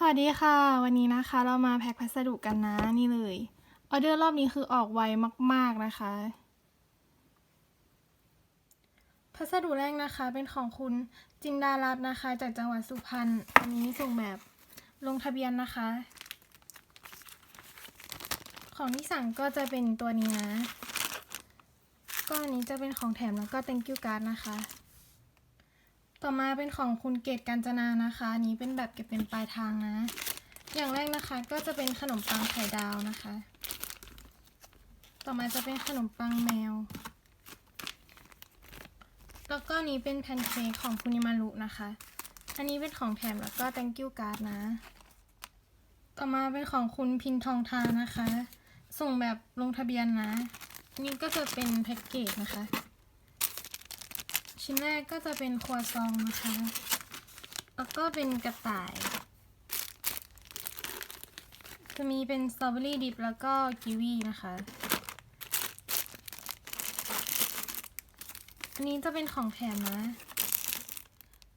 สวัสดีค่ะ วันนี้นะคะเรามาแพ็คพัสดุกันนะนี่เลยออเดอร์รอบนี้คือออกไวมาก ๆนะคะ พัสดุแรกนะคะเป็นของคุณจินดารัตน์นะคะ จากจังหวัดสุพรรณอันนี้ส่งแบบลงทะเบียนนะคะ ของที่สั่งก็จะเป็นตัวนี้นะ ก็อันนี้จะเป็นของแถมแล้วก็ thank you card นะคะ ต่อมาเป็นของคุณเกตกาญจนานะคะ นี้เป็นแบบเก็บเป็นปลายทางนะ อย่างแรกนะคะก็จะเป็นขนมปังไข่ดาวนะคะ ต่อมาจะเป็นขนมปังแมว แล้วก็นี้เป็นแพนเค้กของคุนิมารุนะคะ อันนี้เป็นของแถมแล้วก็ thank you card นะ ต่อมาเป็นของคุณพินทองทานะคะ ส่งแบบลงทะเบียนนะนนี้ก็จะเป็นแพ็กเกจนะคะ ชิ้นแรกก็จะเป็นครัวซองนะคะ แล้วก็เป็นกระต่าย จะมีเป็นสตรอเบอรี่ดิบแล้วก็กีวีนะคะอันนี้จะเป็นของแถมนะ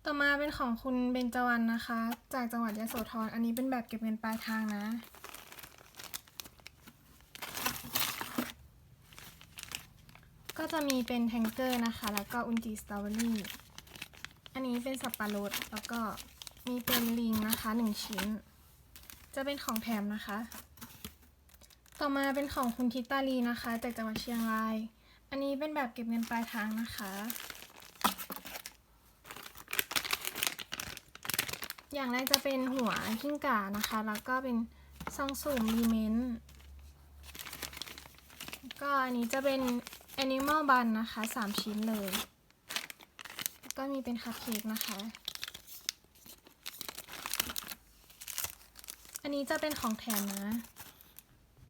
ต่อมาเป็นของคุณเบญจวรรณนะคะ จากจังหวัดยโสธร อันนี้เป็นแบบเก็บเงินปลายทางนะ ก็จะมีเป็นแทงเกอร์นะคะ แล้วก็อุนจิสตรอเบอรี่ อันนี้เป็นสับปะรด แล้วก็มีเป็นลิงนะคะหนึ่งชิ้น จะเป็นของแถมนะคะ ต่อมาเป็นของคุณทิตาลีนะคะ จากจังหวัดเชียงราย อันนี้เป็นแบบเก็บเงินปลายทางนะคะ อย่างแรกจะเป็นหัวขิ้งก่านะคะ แล้วก็เป็นซองสุ่มรีเมนต์ก็อันนี้จะเป็น Animal Bun นะคะ 3 ชิ้นเลย แล้วก็มีเป็นคัพเค้กนะคะ อันนี้จะเป็นของแถมนะ